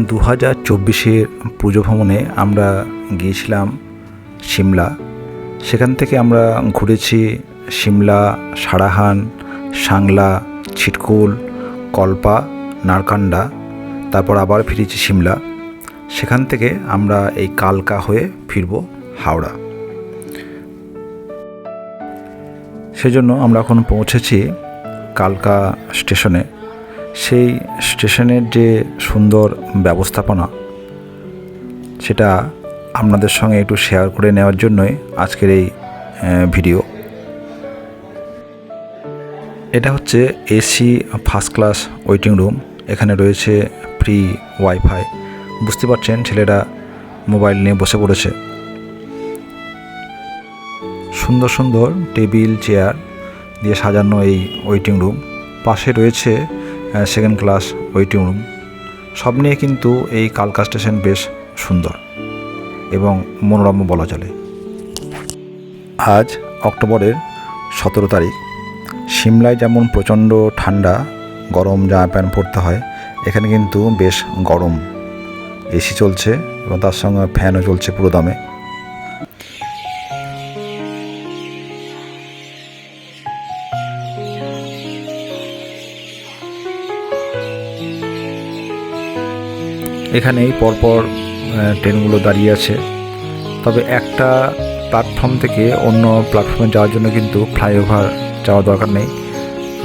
দু হাজার চব্বিশের পুজো ভ্রমণে আমরা গিয়েছিলাম সিমলা। সেখান থেকে আমরা ঘুরেছি সিমলা, সারাহান, সাংলা, ছিটকুল, কল্পা, নারকান্ডা, তারপর আবার ফিরেছি সিমলা। সেখান থেকে আমরা এই কালকা হয়ে ফিরব হাওড়া। সেজন্য আমরা এখন পৌঁছেছি কালকা স্টেশনে। সেই স্টেশনের যে সুন্দর ব্যবস্থাপনা, সেটা আপনাদের সঙ্গে একটু শেয়ার করে নেওয়ার জন্যই আজকের এই ভিডিও এটা হচ্ছে AC first class waiting room এখানে রয়েছে ফ্রি ওয়াইফাই বুঝতে পারছেন, ছেলেরা মোবাইল নিয়ে বসে পড়েছে। সুন্দর সুন্দর টেবিল চেয়ার দিয়ে সাজানো এই ওয়েটিং রুম পাশে রয়েছে সেকেন্ড ক্লাস ওয়েটিং রুম সব নিয়ে কিন্তু এই কালকা স্টেশন বেশ সুন্দর এবং মনোরম বলা চলে। আজ অক্টোবরের সতেরো তারিখ। সিমলায় যেমন প্রচণ্ড ঠান্ডা, গরম জামা প্যান্ট পরতে হয়, এখানে কিন্তু বেশ গরম। এসি চলছে এবং তার সঙ্গে ফ্যানও চলছে পুরো দামে। এখানেই পরপর ট্রেনগুলো দাঁড়িয়ে আছে। তবে একটা প্ল্যাটফর্ম থেকে অন্য প্ল্যাটফর্মে যাওয়ার জন্য কিন্তু ফ্লাইওভার যাওয়ার দরকার নেই।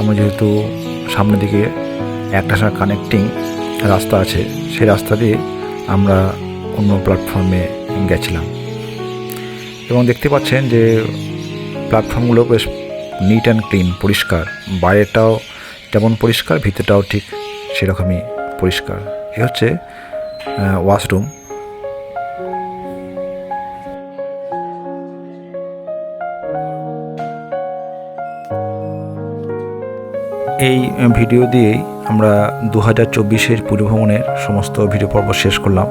আমরা যেহেতু সামনের দিকে একটা কানেক্টিং রাস্তা আছে, সেই রাস্তা দিয়ে আমরা অন্য প্ল্যাটফর্মে গেছিলাম। এবং দেখতে পাচ্ছেন যে প্ল্যাটফর্মগুলো বেশ নিট অ্যান্ড ক্লিন পরিষ্কার। বাইরেটাও যেমন পরিষ্কার, ভিতরটাও ঠিক সেরকমই পরিষ্কার। এ হচ্ছে ওয়াশরুম এই ভিডিও দিয়েই আমরা দু হাজার চব্বিশের পুরো ভ্রমণের সমস্ত ভিডিও পর্ব শেষ করলাম।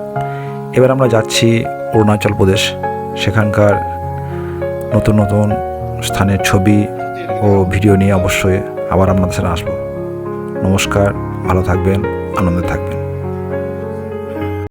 এবার আমরা যাচ্ছি অরুণাচল প্রদেশ। সেখানকার নতুন নতুন স্থানের ছবি ও ভিডিও নিয়ে অবশ্যই আবার আপনাদের সাথে আসব। নমস্কার, ভালো থাকবেন, আনন্দে থাকবেন।